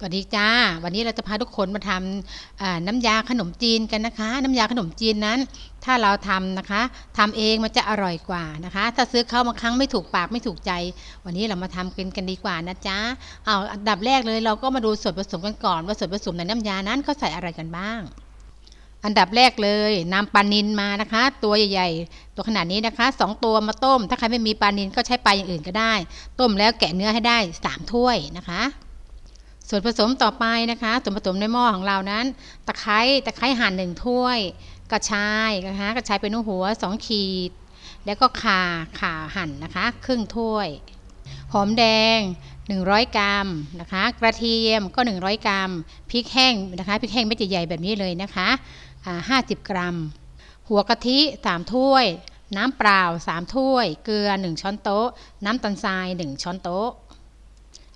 สวัสดีจ้า วันนี้เราจะพาทุกคนมาทำน้ำยาขนมจีนกันนะคะ น้ำยาขนมจีนนั้น ถ้าเราทำนะคะทำเองมันจะอร่อยกว่านะคะ ถ้าซื้อเข้าบาครั้งไม่ถูกปากไม่ถูกใจ วันนี้เรามาทำกันกันดีกว่านะจ๊ะเอาอันดับแรกเลยเราก็มาดูส่วนผสมกันก่อนว่าส่วนผสมในน้ำยานั้นเขาใส่อะไรกันบ้าง อันดับแรกเลยนำปลานินมานะคะ ตัวใหญ่ๆ ตัวขนาดนี้นะคะสองตัวมาต้ม ถ้าใครไม่มีปลานินก็ใช้ปลาอย่างอื่นก็ได้ ต้มแล้วแกะเนื้อให้ได้สามถ้วยนะคะ ส่วนผสมต่อไปนะคะ ส่วนผสมในหม้อของเรานั้น ตะไคร้ตะไคร้หั่นหนึ่งถ้วย กระชายนะคะกระชายเป็นหัวสองขีด แล้วก็ข่าข่าหั่นนะคะ ครึ่งถ้วย หอมแดง 100 กรัมนะคะ กระเทียมก็ 100 กรัมพริกแห้งนะคะพริกแห้งเม็ดใหญ่ๆแบบนี้เลยนะคะอ่า50กรัม หัวกะทิ3ถ้วย น้ำเปล่า 3 ถ้วย เกลือ 1 ช้อนโต๊ะ น้ำตาลทราย 1 ช้อนโต๊ะ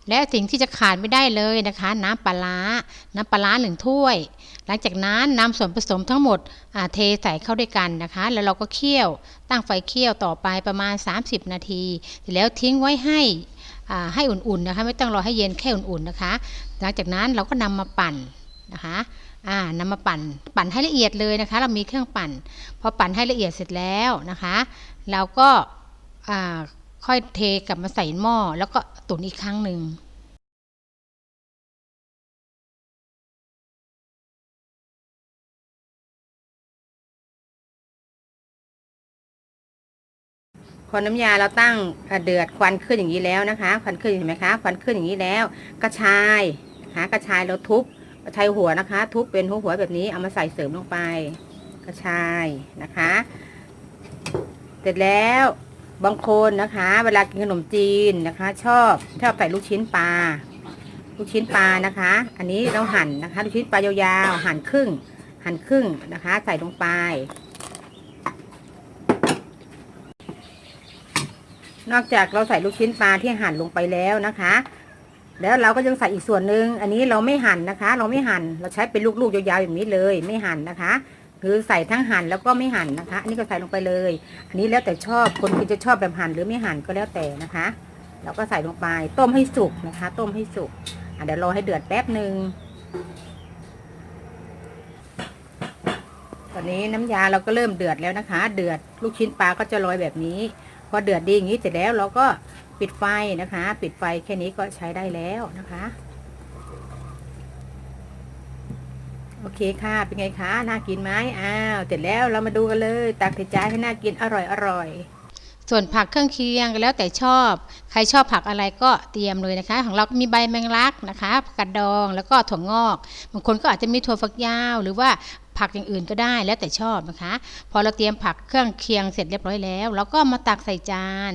และสิ่งที่จะขาดไม่ได้เลยนะคะ น้ำปลาร้าน้ำปลาร้าหนึ่งถ้วย หลังจากนั้นนำส่วนผสมทั้งหมดเทใส่เข้าด้วยกันนะคะ แล้วเราก็เคี่ยวตั้งไฟเคี่ยวต่อไปประมาณ 30 นาทีเสร็จแล้วทิ้งไว้ให้ให้อุ่นๆนะคะ ไม่ต้องรอให้เย็นแค่อุ่นๆนะคะ หลังจากนั้นเราก็นำมาปั่นนะคะอ่านำมาปั่นปั่นให้ละเอียดเลยนะคะ เรามีเครื่องปั่น พอปั่นให้ละเอียดเสร็จแล้วนะคะ เราก็อ่า ค่อยเทกลับมาใส่หม้อแล้วก็ตุ๋นอีกครั้งหนึ่งพอน้ำยาเราตั้งเดือดควันขึ้นอย่างนี้แล้วนะคะ ควันขึ้นเห็นไหมคะควันขึ้นอย่างนี้แล้ว กระชายนะคะกระชายเราทุบกระชายหัวนะคะ ทุบเป็นหัวหัวแบบนี้เอามาใส่เสริมลงไป กระชายนะคะ เสร็จแล้ว บางคนนะคะ เวลากินขนมจีนนะคะ ชอบชอบใส่ลูกชิ้นปลาลูกชิ้นปลานะคะ อันนี้เราหั่นนะคะ ลูกชิ้นปลายาวๆหั่นครึ่ง หั่นครึ่งนะคะ ใส่ลงไป นอกจากเราใส่ลูกชิ้นปลาที่หั่นลงไปแล้วนะคะ แล้วเราก็ยังใส่อีกส่วนหนึ่งอันนี้เราไม่หั่นนะคะ เราไม่หั่นเราใช้เป็นลูกๆยาวๆอย่างนี้เลย ไม่หั่นนะคะ คือใส่ทั้งหั่นแล้วก็ไม่หั่นนะคะ อันนี้ก็ใส่ลงไปเลย อันนี้แล้วแต่ชอบคนกินจะชอบแบบหั่นหรือไม่หั่นก็แล้วแต่นะคะเราก็ใส่ลงไปต้มให้สุกนะคะ ต้มให้สุกเดี๋ยวรอให้เดือดแป๊บหนึ่งตอนนี้น้ำยาเราก็เริ่มเดือดแล้วนะคะ เดือดลูกชิ้นปลาก็จะลอยแบบนี้ พอเดือดดีอย่างนี้เสร็จแล้วเราก็ปิดไฟนะคะ ปิดไฟแค่นี้ก็ใช้ได้แล้วนะคะ โอเคค่ะ เป็นไงคะ น่ากินไหมอ้าว เสร็จแล้วเรามาดูกันเลย ตักใส่จานให้น่ากินอร่อยอร่อย ส่วนผักเครื่องเคียงก็แล้วแต่ชอบ ใครชอบผักอะไรก็เตรียมเลยนะคะ ของเราก็มีใบแมงลักนะคะผักกาดดอง แล้วก็ถั่วงอก บางคนก็อาจจะมีถั่วฝักยาว หรือว่าผักอย่างอื่นก็ได้แล้วแต่ชอบนะคะ พอเราเตรียมผักเครื่องเคียงเสร็จเรียบร้อยแล้ว เราก็มาตักใส่จาน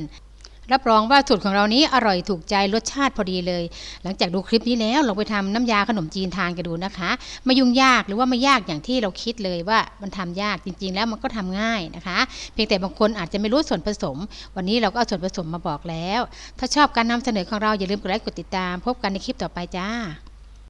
รับรองว่าสูตรของเรานี้อร่อยถูกใจรสชาติพอดีเลย หลังจากดูคลิปนี้แล้วลองไปทำน้ำยาขนมจีนทานกันดูนะคะไม่ยุ่งยากหรือว่าไม่ยากอย่างที่เราคิดเลยว่ามันทำยากจริง ๆ แล้วมันก็ทำง่ายนะคะ เพียงแต่บางคนอาจจะไม่รู้ส่วนผสม วันนี้เราก็เอาส่วนผสมมาบอกแล้ว ถ้าชอบการนำเสนอของเราอย่าลืมกดไลค์กดติดตาม พบกันในคลิปต่อไปจ้า